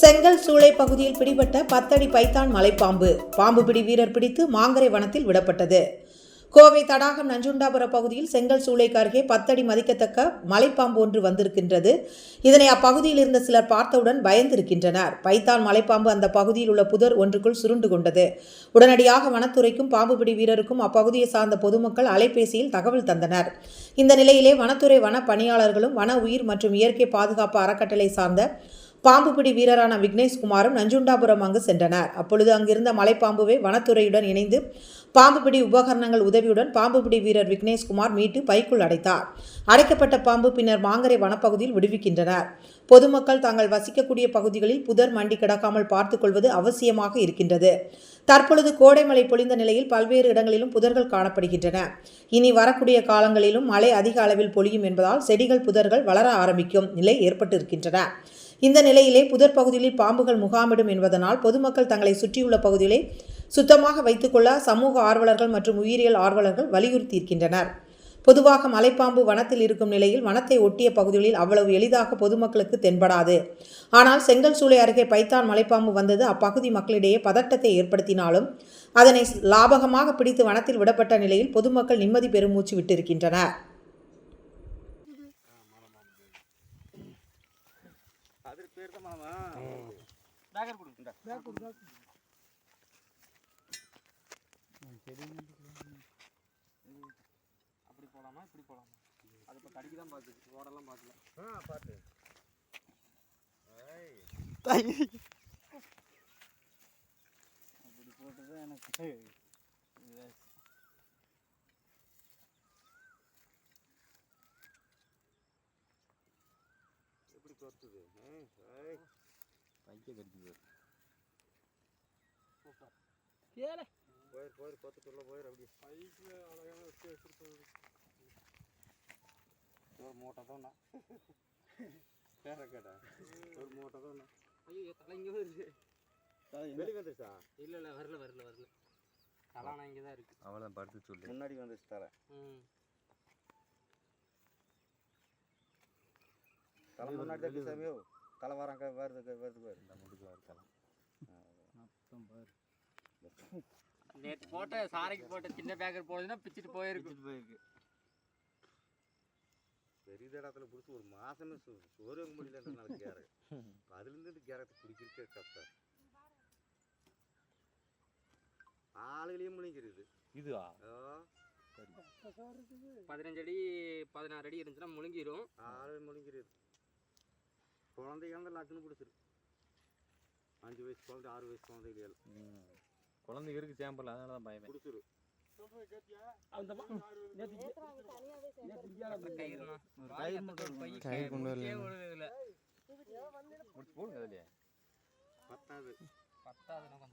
செங்கல் சூளை பகுதியில் பிடிபட்ட பத்தடி பைத்தான் மலைப்பாம்பு. பாம்பு பிடி வீரர் பிடித்து மாங்கரை வனத்தில் விடப்பட்டது. கோவை தடாகம் நஞ்சுண்டாபுர பகுதியில் செங்கல் சூளைக்கு அருகே பத்தடி மதிக்கத்தக்க மலைப்பாம்பு ஒன்று வந்திருக்கின்றது. இதனை அப்பகுதியில் இருந்த சிலர் பார்த்தவுடன் பயந்திருக்கின்றனர். பைத்தான் மலைப்பாம்பு அந்த பகுதியில் உள்ள புதர் ஒன்றுக்குள் சுருண்டு கொண்டது. உடனடியாக வனத்துறைக்கும் பாம்புபிடி வீரருக்கும் அப்பகுதியை சார்ந்த பொதுமக்கள் அலைபேசியில் தகவல் தந்தனர். இந்த நிலையிலே வனத்துறை வன பணியாளர்களும் வன உயிர் மற்றும் இயற்கை பாதுகாப்பு அறக்கட்டளை சார்ந்த பாம்புபிடி வீரரான விக்னேஷ்குமாரும் நஞ்சுண்டாபுரம் அங்கு சென்றனர். அப்பொழுது அங்கிருந்த மலைப்பாம்புவை வனத்துறையுடன் இணைந்து பாம்புபிடி உபகரணங்கள் உதவியுடன் பாம்புபிடி வீரர் விக்னேஷ்குமார் மீட்டு பைக்குள் அடைத்தார். அடைக்கப்பட்ட பாம்பு பின்னர் மாங்கரை வனப்பகுதியில் விடுவிக்கின்றனர். பொதுமக்கள் தாங்கள் வசிக்கக்கூடிய பகுதிகளில் புதர் மண்டி கிடக்காமல் பார்த்துக் கொள்வது அவசியமாக இருக்கின்றது. தற்பொழுது கோடைமழை பொழிந்த நிலையில் பல்வேறு இடங்களிலும் புதர்கள் காணப்படுகின்றன. இனி வரக்கூடிய காலங்களிலும் மழை அதிக அளவில் பொழியும் என்பதால் செடிகள் புதர்கள் வளர ஆரம்பிக்கும் நிலை ஏற்பட்டிருக்கின்றன. இந்த நிலையிலே புதர் பகுதியில் பாம்புகள் முகாமிடும் என்பதனால் பொதுமக்கள் தங்களை சுற்றியுள்ள பகுதிகளை சுத்தமாக வைத்துக்கொள்ள சமூக ஆர்வலர்கள் மற்றும் உயிரியல் ஆர்வலர்கள் வலியுறுத்தியிருக்கின்றனர். பொதுவாக மலைப்பாம்பு வனத்தில் இருக்கும் நிலையில் வனத்தை ஒட்டிய பகுதிகளில் அவ்வளவு எளிதாக பொதுமக்களுக்கு தென்படாது. ஆனால் செங்கல் சூளை அருகே பைத்தான் மலைப்பாம்பு வந்தது அப்பகுதி மக்களிடையே பதட்டத்தை ஏற்படுத்தினாலும் அதனை லாபகமாக பிடித்து வனத்தில் விடப்பட்ட நிலையில் பொதுமக்கள் நிம்மதி பெருமூச்சு விட்டிருக்கின்றனர். தான் மாமா. பேக்கர் கொடுங்க அப்படி போலாமா இப்படி போலாமா? அது இப்போ கடிக்கு தான் பார்த்து ஓடெல்லாம் பார்க்கல ஆ பார்த்து அப்படி போட்டது எனக்கு கொத்துது பைக்க கடிக்குது போயிரு போயிரு கொத்துக்குள்ள போயிரு அப்படி பைக்கில் அழகான ஒரு மூட்டை தான் பேர கேட்டா ஒரு மூட்டை தான் ஐயோ தலை இங்கே வருது வெளியே வந்துருச்சா இல்லை இல்லை வரல வரல வரல தலானா இங்கே தான் இருக்கு அவளை படுத்து சொல்லு முன்னாடி வந்துச்சு தலை ம் தலை முன்னாடி தான் சாமியோ தலை வராங்க வருது வருது வருது இந்த முடுக்கில் இருக்கலாம் நேற்று போட்ட சாரைக்கு போட்ட சின்ன பேக்கர் போடுதுன்னா பிச்சுட்டு போயிருக்கு. போயிருக்கு. பெரிய இடத்துல பிடிச்சி ஒரு மாசமே சோ- சோறு வைக்க முடியல கேரை அதுலேருந்து இந்த கேரத்தை பிடிக்கிறதுக்கே கஷ்டம். ஆளுகளையும் முழிக்கிறது இதுவா? பதினஞ்சு அடி பதினாறு அடி இருந்துச்சுன்னா முழுங்கிரும். ஆளு முழிக்கிறது குழந்தைங்க வந்து லட்டுன்னு பிடிச்சிரு. அஞ்சு வயசு குழந்தை ஆறு வயசு குழந்தைகள் குழந்தைங்க இருக்கு சாம்பிள் அதனால தான் பயமே. பிடிச்சிரு. கயிறு கொண்டு வரல. போடுங்க அதுலயே பத்தாதுன்னா கொஞ்சம்.